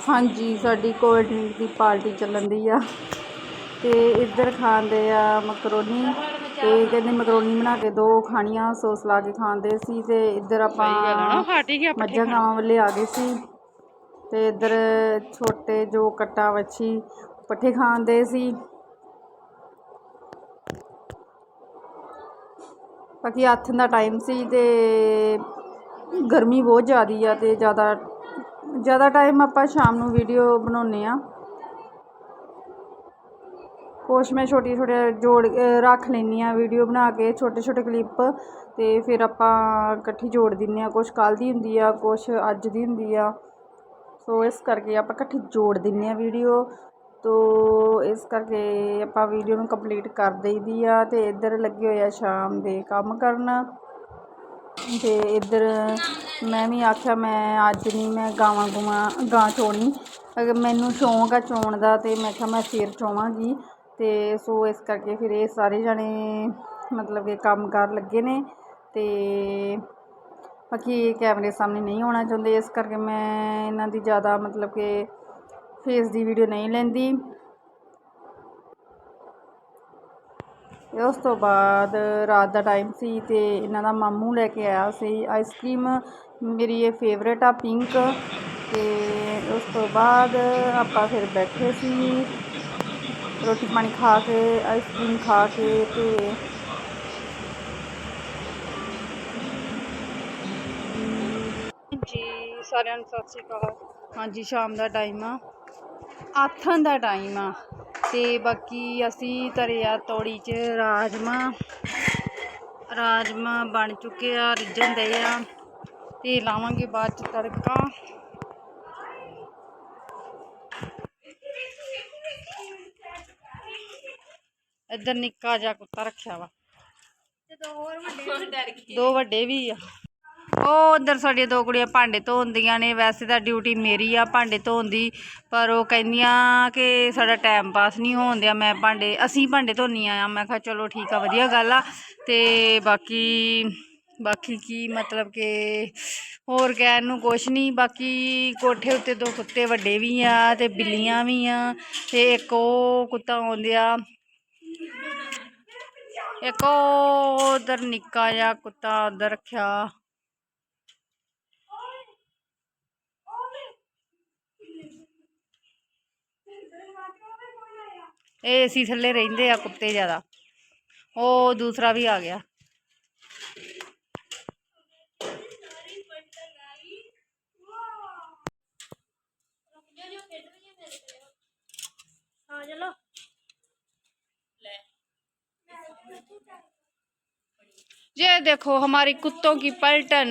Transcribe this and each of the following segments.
ਹਾਂਜੀ ਸਾਡੀ cold drink ਦੀ party ਚੱਲਣ ਦੀ ਆ। ਤੇ ਇੱਧਰ ਖਾਂਦੇ ਆ ਮਕਰੋਨੀ। ਤੇ ਕਹਿੰਦੇ ਮਕਰੋਨੀ ਬਣਾ ਕੇ ਦੋ ਖਾਣੀਆਂ ਸੌਸ ਲਾ ਕੇ ਖਾਂਦੇ ਸੀ। ਤੇ ਇੱਧਰ ਆਪਾਂ ਮੱਝਾਂ ਗਾਵਾਂ ਵੱਲੇ ਆ ਗਏ ਸੀ। ਤੇ ਇੱਧਰ ਛੋਟੇ ਜੋ ਕੱਟਾ ਵੱਛੀ ਪੱਠੇ ਖਾਂਦੇ ਸੀ। ਬਾਕੀ ਹੱਥ ਦਾ ਟਾਈਮ ਸੀ ਤੇ ਗਰਮੀ ਬਹੁਤ ਜ਼ਿਆਦੀ ਆ ਤੇ ਜ਼ਿਆਦਾ ਜ਼ਿਆਦਾ ਟਾਈਮ ਆਪਾਂ ਸ਼ਾਮ ਨੂੰ ਵੀਡੀਓ ਬਣਾਉਂਦੇ ਆ ਕੁਛ ਮੈਂ ਛੋਟੀਆਂ ਛੋਟੀਆਂ ਜੋੜ ਰੱਖ ਲੈਂਦੀ ਆ ਵੀਡੀਓ ਬਣਾ ਕੇ, ਛੋਟੇ ਛੋਟੇ ਕਲਿੱਪ ਤੇ ਫਿਰ ਆਪਾਂ ਇਕੱਠੀ ਜੋੜ ਦਿੰਨੇ ਆ ਕੁਛ ਕੱਲ੍ਹ ਦੀ ਹੁੰਦੀ ਆ, ਕੁਛ ਅੱਜ ਦੀ ਹੁੰਦੀ ਆ। ਸੋ ਇਸ ਕਰਕੇ ਆਪਾਂ ਇਕੱਠੀ ਜੋੜ ਦਿੰਨੇ ਆ ਵੀਡੀਓ ਤੋ, ਇਸ ਕਰਕੇ ਆਪਾਂ ਵੀਡੀਓ ਨੂੰ ਕੰਪਲੀਟ ਕਰ ਦਈਦੀ ਆ ਤੇ ਇੱਧਰ ਲੱਗੇ ਹੋਏ ਆ ਸ਼ਾਮ ਦੇ ਕੰਮ ਕਰਨ। ਤੇ ਇੱਧਰ ਮੈਂ ਵੀ ਆਖਿਆ, ਮੈਂ ਅੱਜ ਨਹੀਂ, ਮੈਂ ਗਾਵਾਂ ਗੁਵਾਂ ਗਾਂ ਚੋਣੀ। ਅਗਰ ਮੈਨੂੰ ਸ਼ੌਂਕ ਆ ਚੋਣ ਦਾ ਅਤੇ ਮੈਂ ਕਿਹਾ ਮੈਂ ਫਿਰ ਚੋਵਾਂਗੀ। ਅਤੇ ਸੋ ਇਸ ਕਰਕੇ ਫਿਰ ਇਹ ਸਾਰੇ ਜਣੇ ਮਤਲਬ ਕਿ ਕੰਮ ਕਾਰ ਲੱਗੇ ਨੇ ਅਤੇ ਬਾਕੀ ਇਹ ਕੈਮਰੇ ਸਾਹਮਣੇ ਨਹੀਂ ਆਉਣਾ ਚਾਹੁੰਦੇ। ਇਸ ਕਰਕੇ ਮੈਂ ਇਹਨਾਂ ਦੀ ਜ਼ਿਆਦਾ ਮਤਲਬ ਕਿ ਫੇਸ ਦੀ ਵੀਡੀਓ ਨਹੀਂ ਲੈਂਦੀ। ਤੇ ਉਸ ਤੋਂ ਬਾਅਦ ਰਾਤ ਦਾ ਟਾਈਮ ਸੀ ਅਤੇ ਇਹਨਾਂ ਦਾ ਮਾਮੂ ਲੈ ਕੇ ਆਇਆ ਸੀ ਆਈਸਕ੍ਰੀਮ ਮੇਰੀ ਇਹ ਫੇਵਰੇਟ ਆ ਪਿੰਕ ਅਤੇ ਉਸ ਤੋਂ ਬਾਅਦ ਆਪਾਂ ਫਿਰ ਬੈਠੇ ਸੀ। ਰੋਟੀ ਪਾਣੀ ਖਾ ਕੇ ਆਈਸਕ੍ਰੀਮ ਖਾ ਕੇ ਅਤੇ ਜੀ, ਸਾਰਿਆਂ ਨੂੰ ਸਤਿ ਸ਼੍ਰੀ ਅਕਾਲ। ਹਾਂਜੀ, ਸ਼ਾਮ ਦਾ ਟਾਈਮ ਆ। ਆਥਣ ਦਾ ਟਾਈਮ ਆ। ਤੇ ਬਾਕੀ ਅਸੀਂ ਤਰਿਆ ਤੌੜੀ 'ਚ ਰਾਜਮਾ। ਰਾਜਮਾ ਬਣ ਚੁੱਕੇ ਆ ਰਿੱਝਣ ਦੇ ਆ। ਤੇ ਲਾਵਾਂਗੇ ਬਾਅਦ 'ਚ ਤੜਕਾ। ਇੱਧਰ ਨਿੱਕਾ ਜਿਹਾ ਕੁੱਤਾ ਰੱਖਿਆ ਵਾ। ਦੋ ਵੱਡੇ ਵੀ ਆ। ਉਹ ਉਧਰ ਸਾਡੀਆਂ ਦੋ ਕੁੜੀਆਂ ਭਾਂਡੇ ਧੋਂਦੀਆਂ ਨੇ, ਵੈਸੇ ਤਾਂ ਡਿਊਟੀ ਮੇਰੀ ਆ ਭਾਂਡੇ ਧੋਣ ਦੀ ਪਰ ਉਹ ਕਹਿੰਦੀਆਂ ਕਿ ਸਾਡਾ ਟਾਈਮ ਪਾਸ ਨਹੀਂ ਹੋਣ ਦਿਆ, ਮੈਂ ਭਾਂਡੇ, ਅਸੀਂ ਭਾਂਡੇ ਧੋਨੀਆਂ ਆ, ਮੈਂ ਕਿਹਾ ਚਲੋ ਠੀਕ ਆ, ਵਧੀਆ ਗੱਲ ਆ। ਤੇ ਬਾਕੀ ਬਾਕੀ ਕੀ ਮਤਲਬ ਕਿ ਹੋਰ ਕਹਿਣ ਨੂੰ ਕੁਛ ਨਹੀਂ, ਬਾਕੀ ਕੋਠੇ ਉੱਤੇ ਦੋ ਕੁੱਤੇ ਵੱਡੇ ਵੀ ਆ ਤੇ ਬਿੱਲੀਆਂ ਵੀ ਆ, ਤੇ ਇੱਕ ਉਹ ਕੁੱਤਾ ਆਉਂਦਿਆ। ਇੱਕ ਉਹ ਉਧਰ ਨਿੱਕਾ ਜਿਹਾ ਕੁੱਤਾ ਉਧਰ ਰੱਖਿਆ। ਇਹ ਏਸੀ ਥੱਲੇ ਰਹਿੰਦੇ ਆ ਕੁੱਤੇ ਜ਼ਿਆਦਾ ਉਹ ਦੂਸਰਾ ਵੀ ਆ ਗਿਆ ये देखो हमारी कुत्तों की पलटन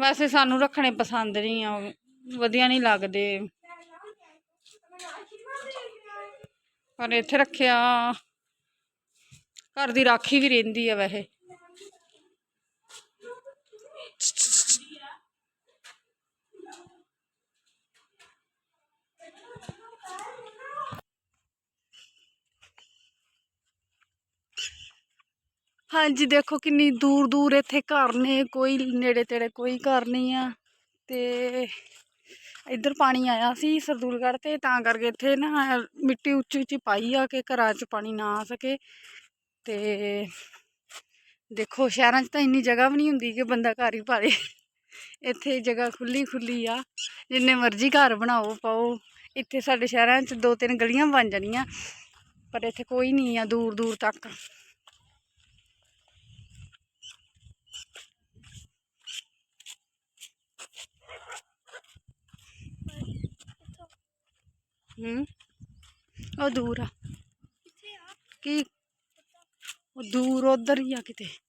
ਵੈਸੇ ਸਾਨੂੰ ਰੱਖਣੇ ਪਸੰਦ ਨਹੀਂ ਆ ਵਧੀਆ ਨਹੀਂ ਲੱਗਦੇ ਪਰ ਇੱਥੇ ਰੱਖਿਆ। ਘਰ ਦੀ ਰਾਖੀ ਵੀ ਰਹਿੰਦੀ ਆ ਵੈਸੇ। ਹਾਂਜੀ, ਦੇਖੋ ਕਿੰਨੀ ਦੂਰ ਦੂਰ ਇੱਥੇ ਘਰ ਨੇ, ਕੋਈ ਨੇੜੇ ਤੇੜੇ ਕੋਈ ਘਰ ਨਹੀਂ ਆ। ਤੇ ਇੱਧਰ ਪਾਣੀ ਆਇਆ ਸੀ ਸਰਦੂਲਗੜ੍ਹ ਤੇ, ਤਾਂ ਕਰਕੇ ਇੱਥੇ ਨਾ ਮਿੱਟੀ ਉੱਚੀ ਉੱਚੀ ਪਾਈ ਆ ਕਿ ਘਰਾਂ 'ਚ ਪਾਣੀ ਨਾ ਆ ਸਕੇ। ਤੇ ਦੇਖੋ, ਸ਼ਹਿਰਾਂ 'ਚ ਤਾਂ ਇੰਨੀ ਜਗ੍ਹਾ ਵੀ ਨਹੀਂ ਹੁੰਦੀ ਕਿ ਬੰਦਾ ਘਰ ਹੀ ਪਾ ਲੇ ਇੱਥੇ ਜਗ੍ਹਾ ਖੁੱਲੀ ਖੁੱਲੀ ਆ, ਜਿੰਨੇ ਮਰਜ਼ੀ ਘਰ ਬਣਾਓ, ਪਾਓ। ਇੱਥੇ ਸਾਡੇ ਸ਼ਹਿਰਾਂ 'ਚ ਦੋ ਤਿੰਨ ਗਲੀਆਂ ਬਣ ਜਾਣੀਆਂ, ਪਰ ਇੱਥੇ ਕੋਈ ਨਹੀਂ ਆ ਦੂਰ ਦੂਰ ਤੱਕ। ਹੂੰ। ਉਹ ਦੂਰ ਆ। ਕੀ? ਉਹ ਦੂਰ ਉਧਰ ਹੀ ਆ ਕਿਤੇ।